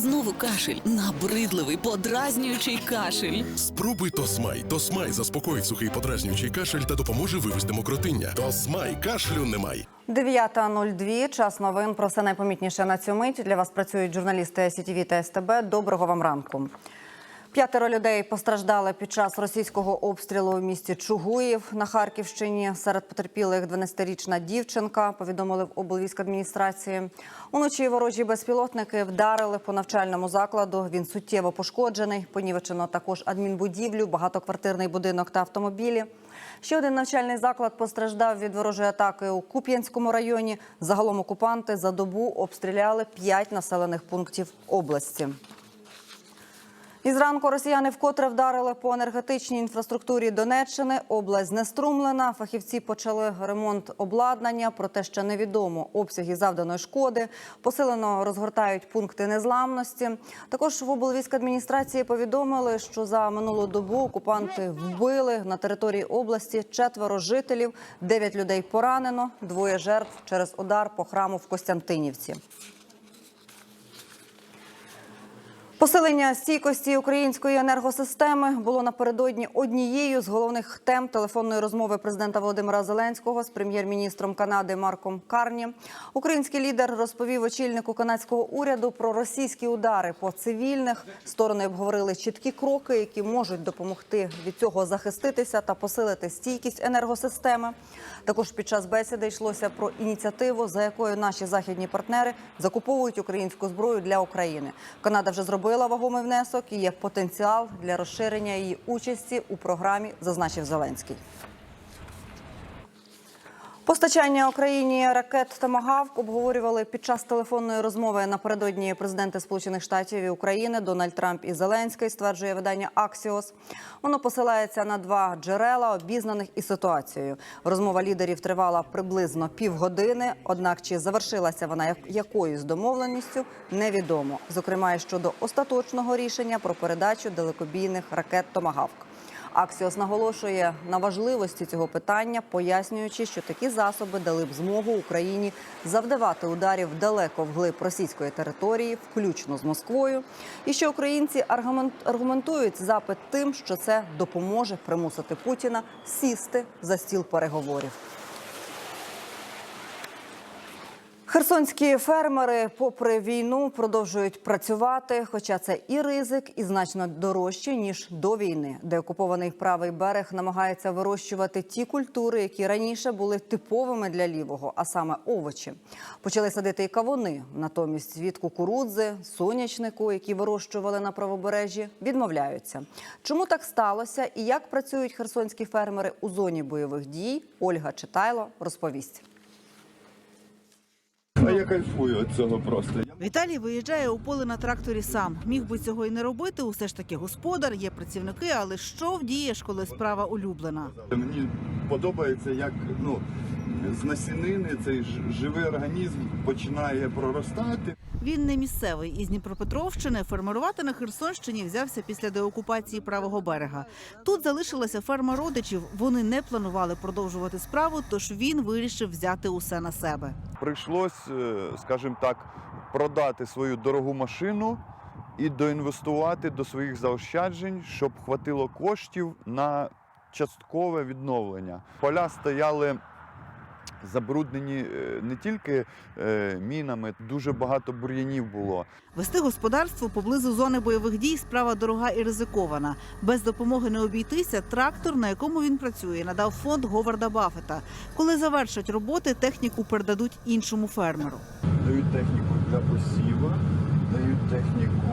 Знову кашель, набридливий, подразнюючий кашель. Спробуй Тосмай. Тосмай заспокоїть сухий подразнюючий кашель та допоможе вивести мокротиння. Тосмай кашлю немає. 9.02. Час новин про все найпомітніше на цю мить. Для вас працюють журналісти СІТВ та СТБ. Доброго вам ранку. П'ятеро людей постраждали під час російського обстрілу у місті Чугуїв на Харківщині. Серед потерпілих 12-річна дівчинка, повідомили в облвійськадміністрації. Уночі ворожі безпілотники вдарили по навчальному закладу. Він суттєво пошкоджений. Понівечено також адмінбудівлю, багатоквартирний будинок та автомобілі. Ще один навчальний заклад постраждав від ворожої атаки у Куп'янському районі. Загалом окупанти за добу обстріляли п'ять населених пунктів області. І зранку росіяни вкотре вдарили по енергетичній інфраструктурі Донеччини. Область знеструмлена. Фахівці почали ремонт обладнання, проте ще невідомо обсяги завданої шкоди. Посилено розгортають пункти незламності. Також в облвійськадміністрації повідомили, що за минулу добу окупанти вбили на території області четверо жителів, дев'ять людей поранено, двоє жертв через удар по храму в Костянтинівці. Посилення стійкості української енергосистеми було напередодні однією з головних тем телефонної розмови президента Володимира Зеленського з прем'єр-міністром Канади Марком Карні. Український лідер розповів очільнику канадського уряду про російські удари по цивільних. Сторони обговорили чіткі кроки, які можуть допомогти від цього захиститися та посилити стійкість енергосистеми. Також під час бесіди йшлося про ініціативу, за якою наші західні партнери закуповують українську зброю для України. Канада вже зробила вагомий внесок і є потенціал для розширення її участі у програмі, зазначив Зеленський. Постачання Україні ракет «Томагавк» обговорювали під час телефонної розмови напередодні президенти Сполучених Штатів і України Дональд Трамп і Зеленський, стверджує видання Аксіос. Воно посилається на два джерела, обізнаних із ситуацією. Розмова лідерів тривала приблизно півгодини. Однак чи завершилася вона як- якоюсь домовленістю, невідомо. Зокрема, і щодо остаточного рішення про передачу далекобійних ракет «Томагавк». Аксіос наголошує на важливості цього питання, пояснюючи, що такі засоби дали б змогу Україні завдавати ударів далеко вглиб російської території, включно з Москвою, і що українці аргумент- аргументують запит тим, що це допоможе примусити Путіна сісти за стіл переговорів. Херсонські фермери, попри війну, продовжують працювати, хоча це і ризик, і значно дорожче ніж до війни, де окупований правий берег намагається вирощувати ті культури, які раніше були типовими для лівого, а саме овочі. Почали садити і кавуни. Натомість від кукурудзи, сонячнику, які вирощували на правобережжі, відмовляються. Чому так сталося і як працюють херсонські фермери у зоні бойових дій? Ольга Читайло розповість. А я кайфую від цього просто. Віталій виїжджає у поле на тракторі сам. Міг би цього і не робити. Усе ж таки господар, є працівники, але що вдієш, коли справа улюблена? Мені подобається, як ну з насінини цей ж- живий організм починає проростати. Він не місцевий із Дніпропетровщини. Фермерувати на Херсонщині взявся після деокупації правого берега. Тут залишилася ферма родичів. Вони не планували продовжувати справу, тож він вирішив взяти усе на себе. Прийшлось, е, скажімо так, продати свою дорогу машину і доінвестувати до своїх заощаджень, щоб хватило коштів на часткове відновлення. Поля стояли. Забруднені е, не тільки е, мінами, дуже багато бур'янів було. Вести господарство поблизу зони бойових дій справа дорога і ризикована. Без допомоги не обійтися. Трактор, на якому він працює, надав фонд Говарда Баффета. Коли завершать роботи, техніку передадуть іншому фермеру. Дають техніку для посіву, дають техніку,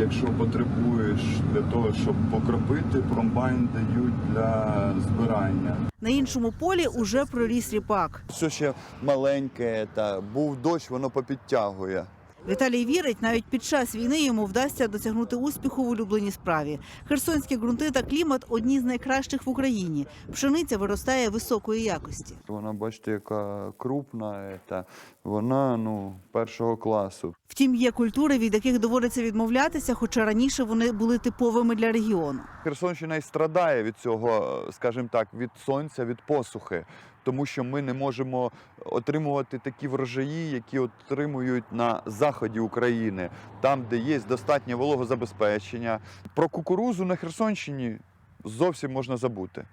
якщо потребуєш, для того, щоб покропити, промбайн дають для збирання. На іншому полі уже проріс ріпак. Все ще маленьке, та був дощ, воно попідтягує. Віталій вірить, навіть під час війни йому вдасться досягнути успіху в улюбленій справі. Херсонські ґрунти та клімат одні з найкращих в Україні. Пшениця виростає високої якості. Вона, бачите, яка крупна, та вона ну першого класу. Втім, є культури, від яких доводиться відмовлятися, хоча раніше вони були типовими для регіону. Херсонщина і страдає від цього, скажімо так, від сонця, від посухи. Тому що ми не можемо отримувати такі врожаї, які отримують на заході України, там, де є достатнє вологозабезпечення. Про кукурузу на Херсонщині зовсім можна забути.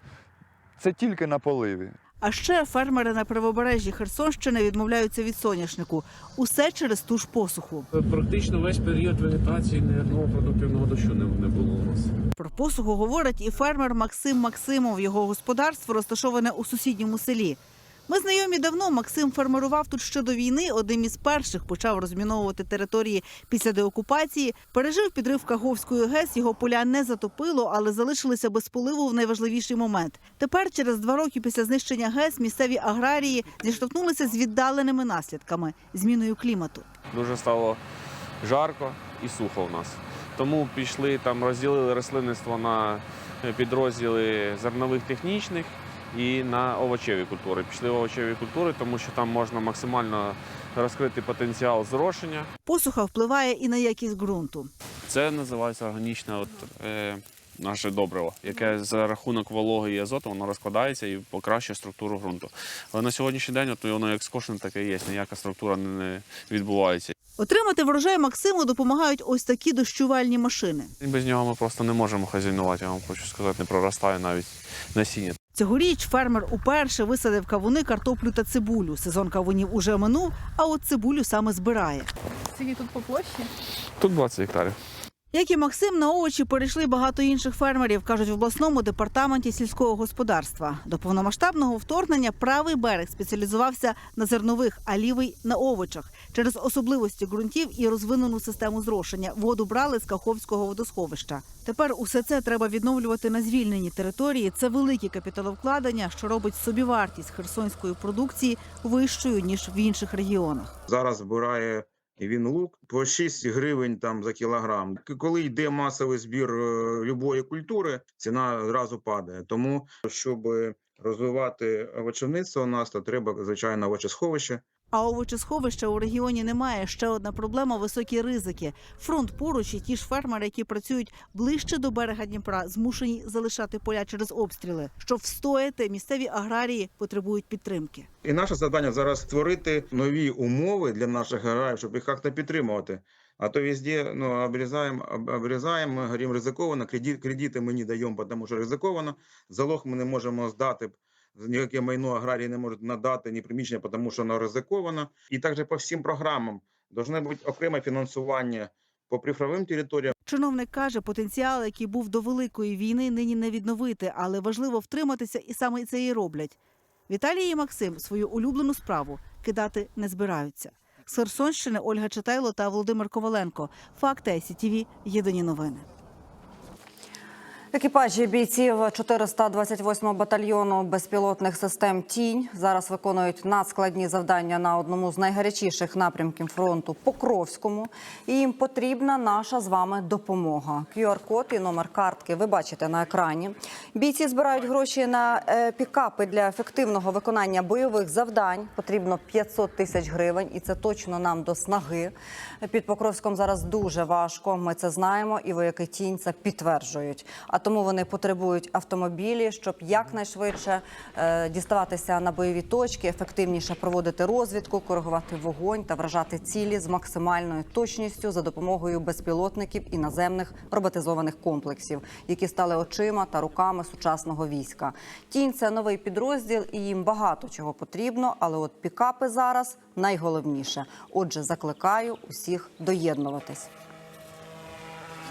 Це тільки на поливі. А ще фермери на правобережжі Херсонщини відмовляються від соняшнику. Усе через ту ж посуху. Практично весь період вегетації ні одного продуктивного дощу не, не було у нас. Про посуху говорить і фермер Максим Максимов. Його господарство розташоване у сусідньому селі. Ми знайомі давно. Максим фермерував тут ще до війни. Одним із перших почав розміновувати території після деокупації. Пережив підрив Каховської ГЕС. Його поля не затопило, але залишилися без поливу в найважливіший момент. Тепер, через два роки після знищення ГЕС, місцеві аграрії зіштовхнулися з віддаленими наслідками зміною клімату. Дуже стало жарко і сухо в нас. Тому пішли там, розділили рослинництво на підрозділи зернових технічних і на овочеві культури. Пішли в овочеві культури, тому що там можна максимально розкрити потенціал зрошення. Посуха впливає і на якість ґрунту. Це називається органічна от, е, наше добриво, яке за рахунок вологи і азоту воно розкладається і покращує структуру ґрунту. Але на сьогоднішній день от, воно як скошене, таке є. Ніяка структура не, не відбувається. Отримати врожай Максиму допомагають ось такі дощувальні машини. Без нього ми просто не можемо хазяйнувати. Я вам хочу сказати, не проростає навіть насіння. Цьогоріч фермер уперше висадив кавуни, картоплю та цибулю. Сезон кавунів уже минув, а от цибулю саме збирає. Скільки тут по площі? Тут 20 гектарів. Як і Максим, на овочі перейшли багато інших фермерів, кажуть в обласному департаменті сільського господарства. До повномасштабного вторгнення правий берег спеціалізувався на зернових, а лівий на овочах. Через особливості ґрунтів і розвинену систему зрошення воду брали з Каховського водосховища. Тепер усе це треба відновлювати на звільненій території. Це великі капіталовкладення, що робить собівартість херсонської продукції вищою ніж в інших регіонах. Зараз збирає він лук по 6 гривень там за кілограм. Коли йде масовий збір е, любої культури, ціна одразу падає. Тому, щоб розвивати овочівництво у нас, то треба звичайно овочесховище. А овочесховища у регіоні немає. Ще одна проблема високі ризики. Фронт поруч і ті ж фермери, які працюють ближче до берега Дніпра, змушені залишати поля через обстріли. Щоб встояти, місцеві аграрії потребують підтримки. І наше завдання зараз створити нові умови для наших аграріїв, щоб їх як-то підтримувати. А то везде ну, обрізаємо, об- обрізаємо, ми говоримо ризиковано, кредит, кредити ми не даємо, тому що ризиковано. Залог ми не можемо здати, ніяке майно аграрії не можуть надати, ні приміщення, тому що воно ризиковано. І також по всім програмам должне бути окреме фінансування по прифронтовим територіям. Чиновник каже, потенціал, який був до великої війни, нині не відновити, але важливо втриматися, і саме це і роблять. Віталій і Максим свою улюблену справу кидати не збираються. Херсонщини Ольга Читайло та Володимир Коваленко. Факти СІТІВІ. Єдині новини. Екіпажі бійців 428 батальйону безпілотних систем Тінь зараз виконують надскладні завдання на одному з найгарячіших напрямків фронту Покровському. І їм потрібна наша з вами допомога. QR-код і номер картки ви бачите на екрані. Бійці збирають гроші на е, пікапи для ефективного виконання бойових завдань. Потрібно 500 тисяч гривень, і це точно нам до снаги. Під Покровськом зараз дуже важко. Ми це знаємо, і вояки тінь це підтверджують. А тому вони потребують автомобілі, щоб якнайшвидше е, діставатися на бойові точки, ефективніше проводити розвідку, коригувати вогонь та вражати цілі з максимальною точністю за допомогою безпілотників і наземних роботизованих комплексів, які стали очима та руками сучасного війська. Тінь це новий підрозділ, і їм багато чого потрібно, але от пікапи зараз найголовніше. Отже, закликаю усіх доєднуватись.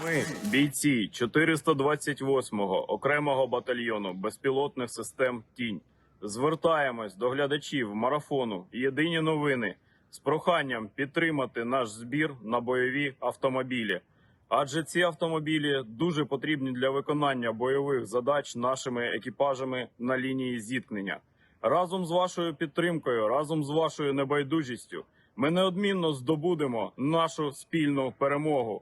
Ми, бійці 428-го окремого батальйону безпілотних систем Тінь, звертаємось до глядачів марафону Єдині новини з проханням підтримати наш збір на бойові автомобілі. Адже ці автомобілі дуже потрібні для виконання бойових задач нашими екіпажами на лінії зіткнення. Разом з вашою підтримкою, разом з вашою небайдужістю, ми неодмінно здобудемо нашу спільну перемогу.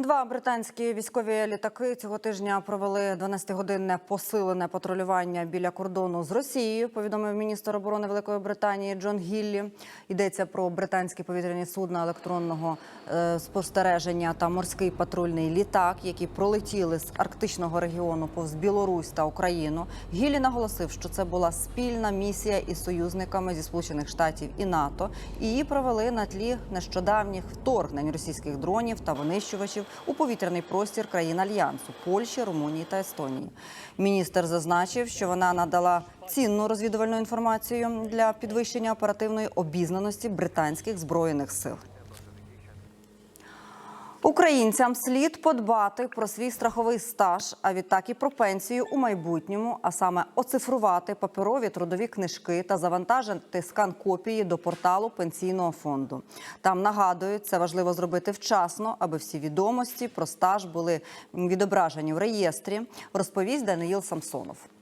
Два британські військові літаки цього тижня провели 12-годинне посилене патрулювання біля кордону з Росією. Повідомив міністр оборони Великої Британії Джон Гіллі. Йдеться про британські повітряні судна електронного е, спостереження та морський патрульний літак, які пролетіли з арктичного регіону повз Білорусь та Україну. Гіллі наголосив, що це була спільна місія із союзниками зі Сполучених Штатів і НАТО. Її провели на тлі нещодавніх вторгнень російських дронів та винищувачів у повітряний простір країн альянсу Польщі, Румунії та Естонії. Міністр зазначив, що вона надала цінну розвідувальну інформацію для підвищення оперативної обізнаності британських збройних сил. Українцям слід подбати про свій страховий стаж, а відтак і про пенсію у майбутньому, а саме оцифрувати паперові трудові книжки та завантажити скан копії до порталу пенсійного фонду. Там нагадують, це важливо зробити вчасно, аби всі відомості про стаж були відображені в реєстрі. Розповість Даниїл Самсонов.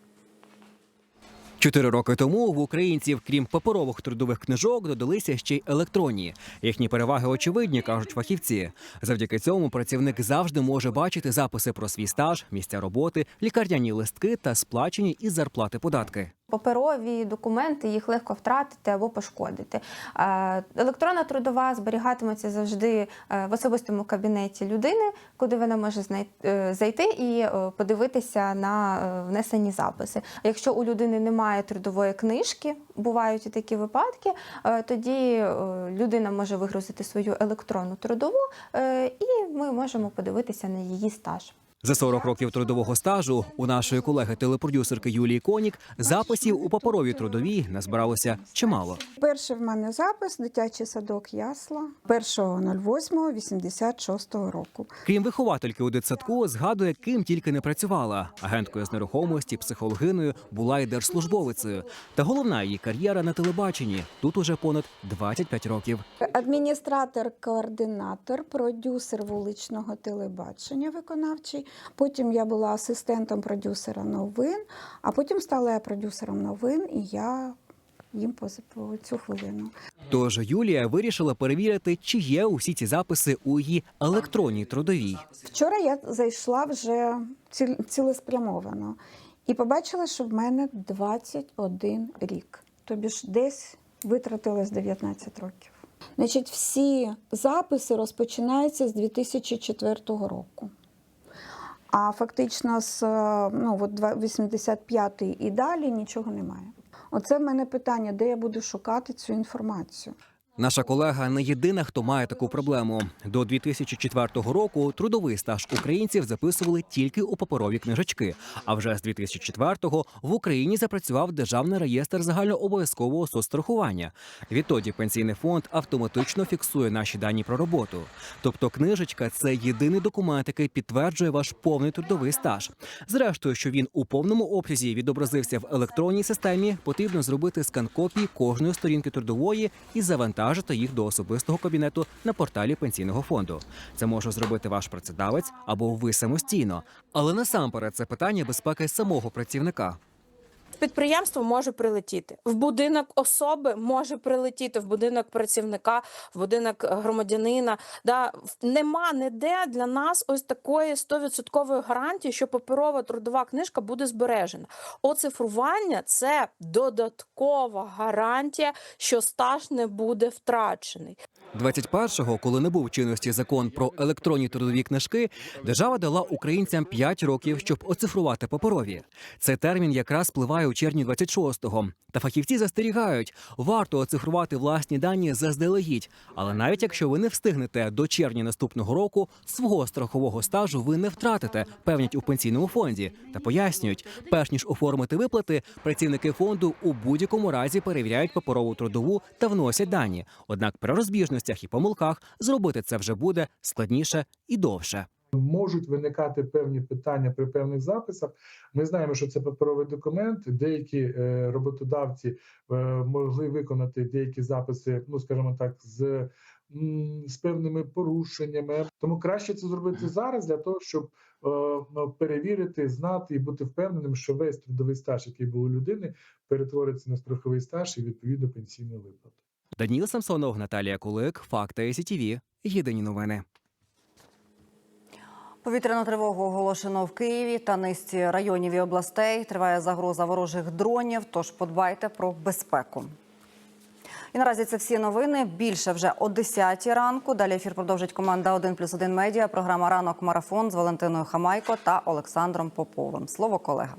Чотири роки тому в українців, крім паперових трудових книжок, додалися ще й електронні. Їхні переваги очевидні, кажуть фахівці. Завдяки цьому працівник завжди може бачити записи про свій стаж, місця роботи, лікарняні листки та сплачені із зарплати податки. Паперові документи їх легко втратити або пошкодити. Е, Електронна трудова зберігатиметься завжди е, в особистому кабінеті людини, куди вона може е, зайти і подивитися на внесені записи. Якщо у людини немає трудової книжки, бувають і такі випадки, тоді людина може вигрузити свою електронну трудову, і ми можемо подивитися на її стаж. За 40 років трудового стажу у нашої колеги-телепродюсерки Юлії Конік записів у паперовій трудовій назбиралося чимало. Перший в мене запис дитячий садок Ясла 1.08.86 року. Крім виховательки у дитсадку, згадує, ким тільки не працювала. Агенткою з нерухомості, психологиною була й держслужбовицею. Та головна її кар'єра на телебаченні. Тут уже понад 25 років. Адміністратор, координатор, продюсер вуличного телебачення виконавчий. Потім я була асистентом продюсера новин, а потім стала я продюсером новин, і я їм по, цю хвилину. Тож Юлія вирішила перевірити, чи є усі ці записи у її електронній трудовій. Вчора я зайшла вже цілеспрямовано і побачила, що в мене 21 рік. Тобі ж десь витратилось 19 років. Значить, всі записи розпочинаються з 2004 року. А фактично з е, ну, от 85-й і далі нічого немає. Оце в мене питання, де я буду шукати цю інформацію. Наша колега не єдина, хто має таку проблему. До 2004 року трудовий стаж українців записували тільки у паперові книжечки. А вже з 2004-го в Україні запрацював державний реєстр загальнообов'язкового соцстрахування. Відтоді пенсійний фонд автоматично фіксує наші дані про роботу. Тобто, книжечка це єдиний документ, який підтверджує ваш повний трудовий стаж. Зрештою, що він у повному обсязі відобразився в електронній системі, потрібно зробити скан копії кожної сторінки трудової і завантажити їх до особистого кабінету на порталі пенсійного фонду. Це може зробити ваш працедавець або ви самостійно. Але насамперед це питання безпеки самого працівника. Підприємство може прилетіти в будинок особи, може прилетіти в будинок працівника, в будинок громадянина. Да нема ніде для нас ось такої 100% гарантії, що паперова трудова книжка буде збережена. Оцифрування це додаткова гарантія, що стаж не буде втрачений. 21-го, коли не був в чинності закон про електронні трудові книжки, держава дала українцям 5 років, щоб оцифрувати паперові. Цей термін якраз спливає у червні 26-го. Та фахівці застерігають, варто оцифрувати власні дані заздалегідь. Але навіть якщо ви не встигнете до червня наступного року, свого страхового стажу ви не втратите, певнять у пенсійному фонді. Та пояснюють, перш ніж оформити виплати, працівники фонду у будь-якому разі перевіряють паперову трудову та вносять дані. Однак при розбіжностях і помилках зробити це вже буде складніше і довше. Можуть виникати певні питання при певних записах. Ми знаємо, що це паперовий документ. Деякі е, роботодавці е, могли виконати деякі записи, ну скажімо так, з, з певними порушеннями. Тому краще це зробити зараз для того, щоб е, ну, перевірити, знати і бути впевненим, що весь трудовий стаж, який був у людини, перетвориться на страховий стаж і відповідно пенсійну виплату. Даніл Самсонов, Наталія Кулик, Факти СІТВ. Єдині новини. Повітряну тривогу оголошено в Києві та низці районів і областей. Триває загроза ворожих дронів, тож подбайте про безпеку. І наразі це всі новини. Більше вже о 10 ранку. Далі ефір продовжить команда 1 плюс 1 медіа. Програма Ранок Марафон з Валентиною Хамайко та Олександром Поповим. Слово колегам.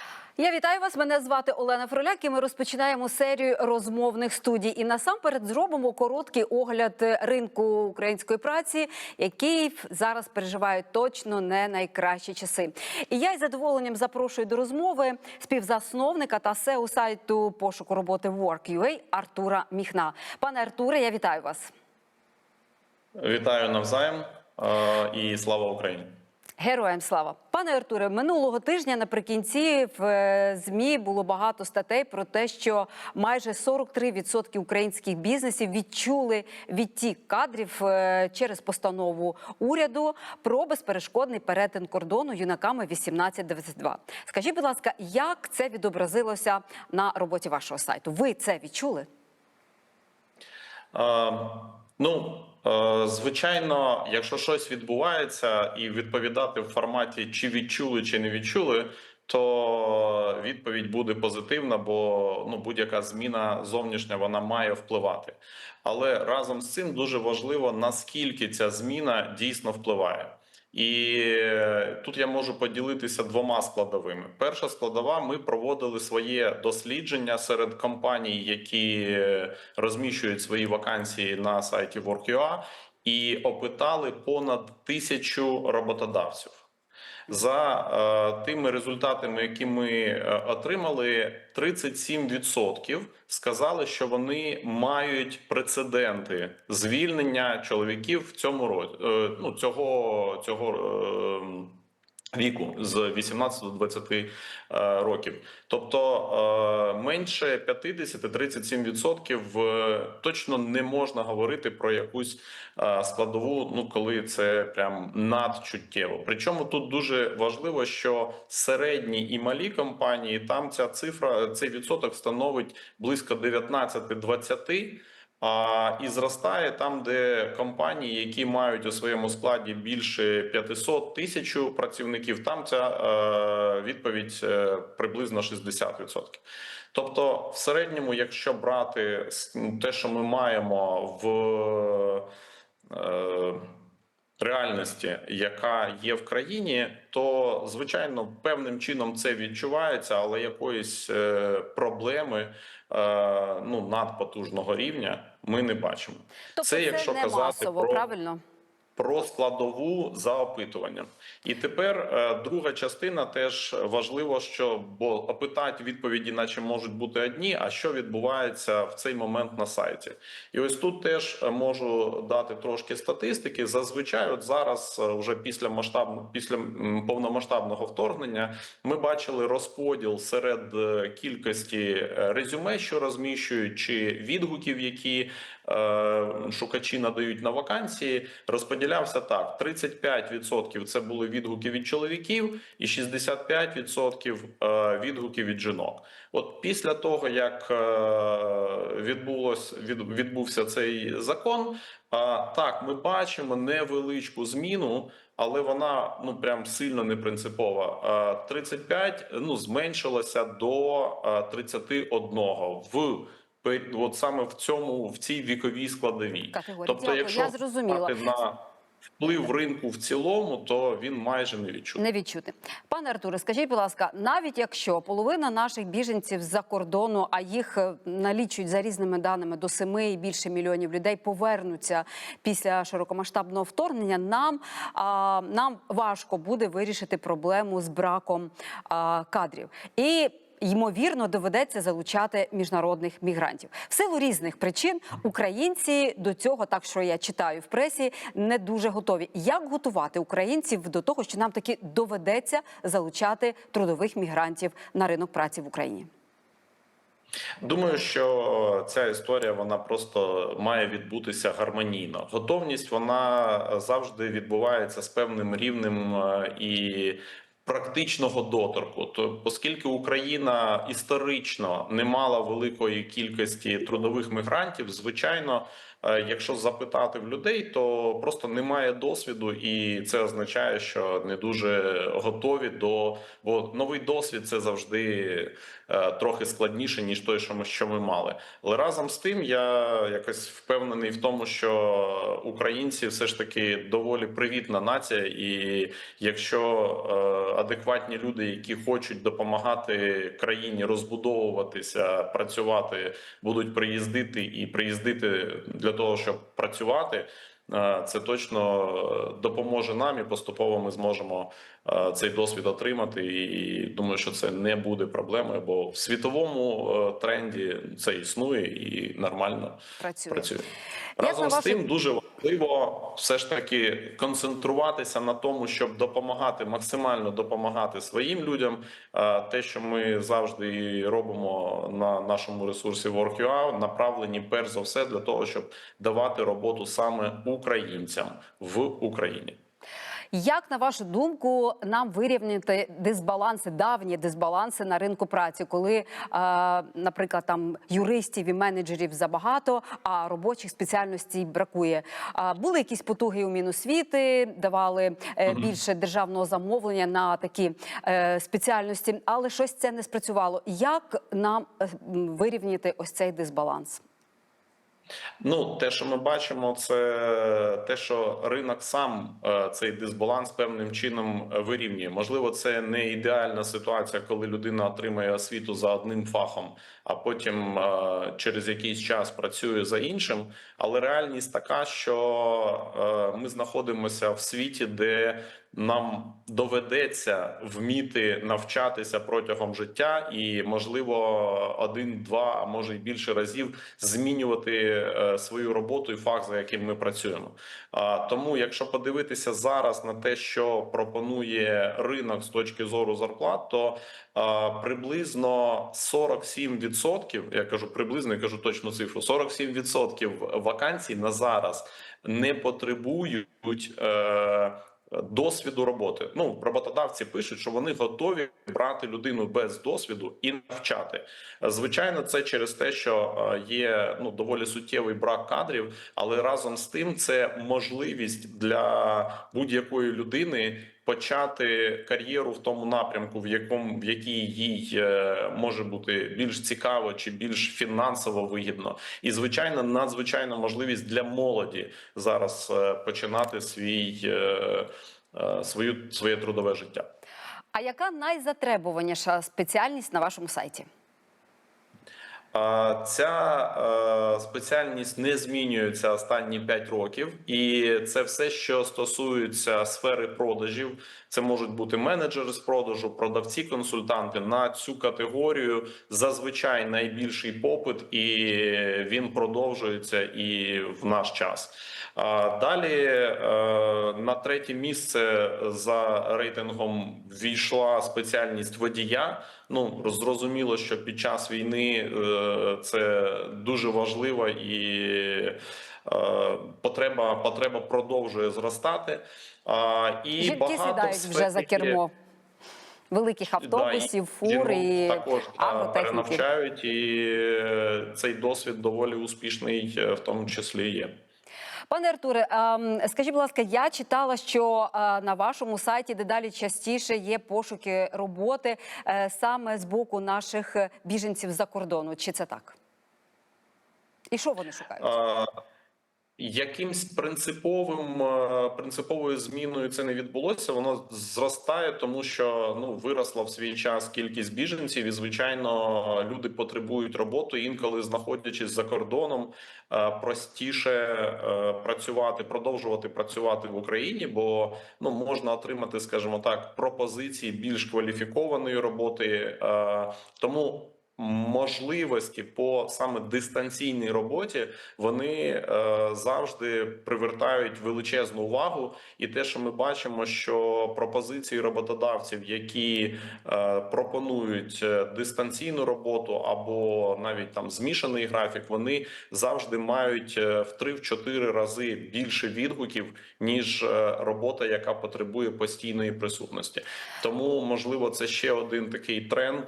Я вітаю вас. Мене звати Олена Фроляк. І ми розпочинаємо серію розмовних студій. І насамперед зробимо короткий огляд ринку української праці, який зараз переживає точно не найкращі часи. І я із задоволенням запрошую до розмови співзасновника та SEO сайту пошуку роботи Work.ua Артура Міхна. Пане Артуре, я вітаю вас. Вітаю навзаєм е, і слава Україні. Героям слава, пане Артуре. Минулого тижня наприкінці в е, змі було багато статей про те, що майже 43% українських бізнесів відчули відтік кадрів е, через постанову уряду про безперешкодний перетин кордону юнаками 18-22. Скажіть, будь ласка, як це відобразилося на роботі вашого сайту? Ви це відчули? Е, Ну, е, звичайно, якщо щось відбувається, і відповідати в форматі чи відчули, чи не відчули, то відповідь буде позитивна, бо ну будь-яка зміна зовнішня вона має впливати. Але разом з цим дуже важливо наскільки ця зміна дійсно впливає. І е, тут я можу поділитися двома складовими. Перша складова: ми проводили своє дослідження серед компаній, які е, розміщують свої вакансії на сайті Work.ua і опитали понад тисячу роботодавців. За е, тими результатами, які ми е, отримали, 37% сказали, що вони мають прецеденти звільнення чоловіків в цьому році, е, ну цього цього. Віку з 18 до 20 е, років, тобто е, менше 50-37% е, точно не можна говорити про якусь складову, ну коли це прям надчуттєво. Причому тут дуже важливо, що середні і малі компанії там ця цифра, цей відсоток становить близько 19-20%. А і зростає там, де компанії, які мають у своєму складі більше 500 тисяч працівників, там ця е, відповідь е, приблизно 60%. Тобто, в середньому, якщо брати те, що ми маємо в е, реальності, яка є в країні, то звичайно певним чином це відчувається, але якоїсь е, проблеми е, ну надпотужного рівня ми не бачимо. Тобто це, якщо не казати масово, про правильно? Про складову за опитуванням. І тепер е, друга частина теж важливо, що бо опитати відповіді, наче можуть бути одні. А що відбувається в цей момент на сайті? І ось тут теж е, можу дати трошки статистики. Зазвичай, от зараз, е, вже після масштабного після повномасштабного вторгнення, ми бачили розподіл серед кількості резюме, що розміщують, чи відгуків, які шукачі надають на вакансії, розподілявся так: 35% це були відгуки від чоловіків, і 65% е, відгуки від жінок. От після того, як е, відбулось відбувся цей закон, так ми бачимо невеличку зміну. Але вона ну прям сильно не принципова. А, 35 ну зменшилося до а, 31 в от саме в цьому в цій віковій складовій. Категорії. Тобто, Дякую, якщо я зрозуміла. на вплив ринку в цілому, то він майже не відчутний. Не відчути. Пане Артуре, скажіть, будь ласка, навіть якщо половина наших біженців з-за кордону, а їх е, налічують за різними даними до 7 і більше мільйонів людей, повернуться після широкомасштабного вторгнення, нам, а, нам важко буде вирішити проблему з браком а, кадрів. І Ймовірно, доведеться залучати міжнародних мігрантів в силу різних причин. Українці до цього, так що я читаю в пресі, не дуже готові. Як готувати українців до того, що нам таки доведеться залучати трудових мігрантів на ринок праці в Україні? Думаю, що ця історія вона просто має відбутися гармонійно. Готовність вона завжди відбувається з певним рівнем е, і. Практичного доторку, то оскільки Україна історично не мала великої кількості трудових мігрантів, звичайно, якщо запитати в людей, то просто немає досвіду, і це означає, що не дуже готові до бо новий досвід це завжди е, трохи складніше ніж той, що ми що ми мали. Але разом з тим я якось впевнений в тому, що українці все ж таки доволі привітна нація, і якщо е, адекватні люди, які хочуть допомагати країні розбудовуватися, працювати, будуть приїздити і приїздити для того, щоб працювати. е, Це точно допоможе нам, і поступово ми зможемо е, цей досвід отримати. І думаю, що це не буде проблемою, бо в світовому е, тренді це існує і нормально Працює. працює. Разом з вашу- тим дуже важливо все ж таки концентруватися на тому, щоб допомагати максимально допомагати своїм людям. Е, Те, що ми завжди робимо на нашому ресурсі WorkUA, направлені перш за все для того, щоб давати роботу саме українцям в Україні. Як на вашу думку, нам вирівняти дисбаланси, давні дисбаланси на ринку праці, коли, е, наприклад, там юристів і менеджерів забагато, а робочих спеціальностей бракує? Були якісь потуги у Міносвіти, давали е, більше державного замовлення на такі е, спеціальності, але щось це не спрацювало. Як нам вирівняти ось цей дисбаланс? Ну, те, що ми бачимо, це те, що ринок сам е, цей дисбаланс певним чином е, вирівнює. Можливо, це не ідеальна ситуація, коли людина отримує освіту за одним фахом, а потім е, через якийсь час працює за іншим. Але реальність така, що ми знаходимося в світі, де нам доведеться вміти навчатися протягом життя, і можливо один, два, а може й більше разів змінювати е, свою роботу і фах, за яким ми працюємо. Тому, якщо подивитися зараз на те, що пропонує ринок з точки зору зарплат, то приблизно 47%, я кажу приблизно, я кажу точну цифру, 47% вакансій на зараз не потребують. Досвіду роботи. Ну роботодавці пишуть, що вони готові брати людину без досвіду і навчати. Звичайно, це через те, що е, є ну доволі суттєвий брак кадрів, але разом з тим це можливість для будь-якої людини почати кар'єру в тому напрямку, в якому в якій їй е, може бути більш цікаво чи більш фінансово вигідно, і звичайно, надзвичайна можливість для молоді зараз е, починати свій е, свою своє трудове життя. А яка найзатребуваніша спеціальність на вашому сайті? Ця е, спеціальність не змінюється останні 5 років, і це все, що стосується сфери продажів. Це можуть бути менеджери з продажу, продавці, консультанти на цю категорію. Зазвичай найбільший попит, і він продовжується і в наш час. Далі е, на третє місце за рейтингом війшла спеціальність водія. Ну зрозуміло, що під час війни е, це дуже важливо і е, потреба потреба продовжує зростати. А, І Жінки багато сідають в вже за кермо великих автобусів, Да, і фур і також перенавчають, і е, цей досвід доволі успішний, в тому числі є. Пане Артуре, скажіть, будь ласка, я читала, що на вашому сайті дедалі частіше є пошуки роботи е, саме з боку наших біженців за кордону. Чи це так? І що вони шукають? Якимсь принциповим е, принциповою зміною це не відбулося. Воно зростає, тому що ну виросла в свій час кількість біженців, і звичайно, люди потребують роботи. Інколи знаходячись за кордоном, е, простіше е, працювати, продовжувати працювати в Україні, бо ну можна отримати, скажімо так, пропозиції більш кваліфікованої роботи. Тому можливості по саме дистанційній роботі вони е, завжди привертають величезну увагу. І те, що ми бачимо, що пропозиції роботодавців, які е, пропонують е, дистанційну роботу або навіть там змішаний графік, вони завжди мають е, в 3-4 рази більше відгуків ніж е, робота, яка потребує постійної присутності. Тому можливо, це ще один такий тренд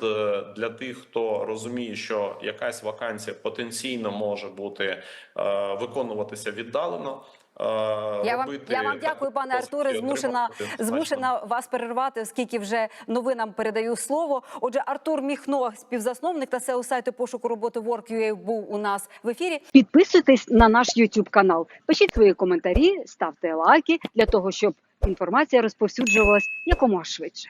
для тих, хто розуміє, що якась вакансія потенційно може бути е, виконуватися віддалено. е, Я вам, я вам дякую, пане Артуре. Змушена змушена вас перервати, оскільки вже новинам передаю слово. Отже, Артур Міхно, співзасновник та SEO сайту пошуку роботи Work.ua був у нас в ефірі. Підписуйтесь на наш YouTube канал, пишіть свої коментарі, ставте лайки для того, щоб інформація розповсюджувалась якомога швидше.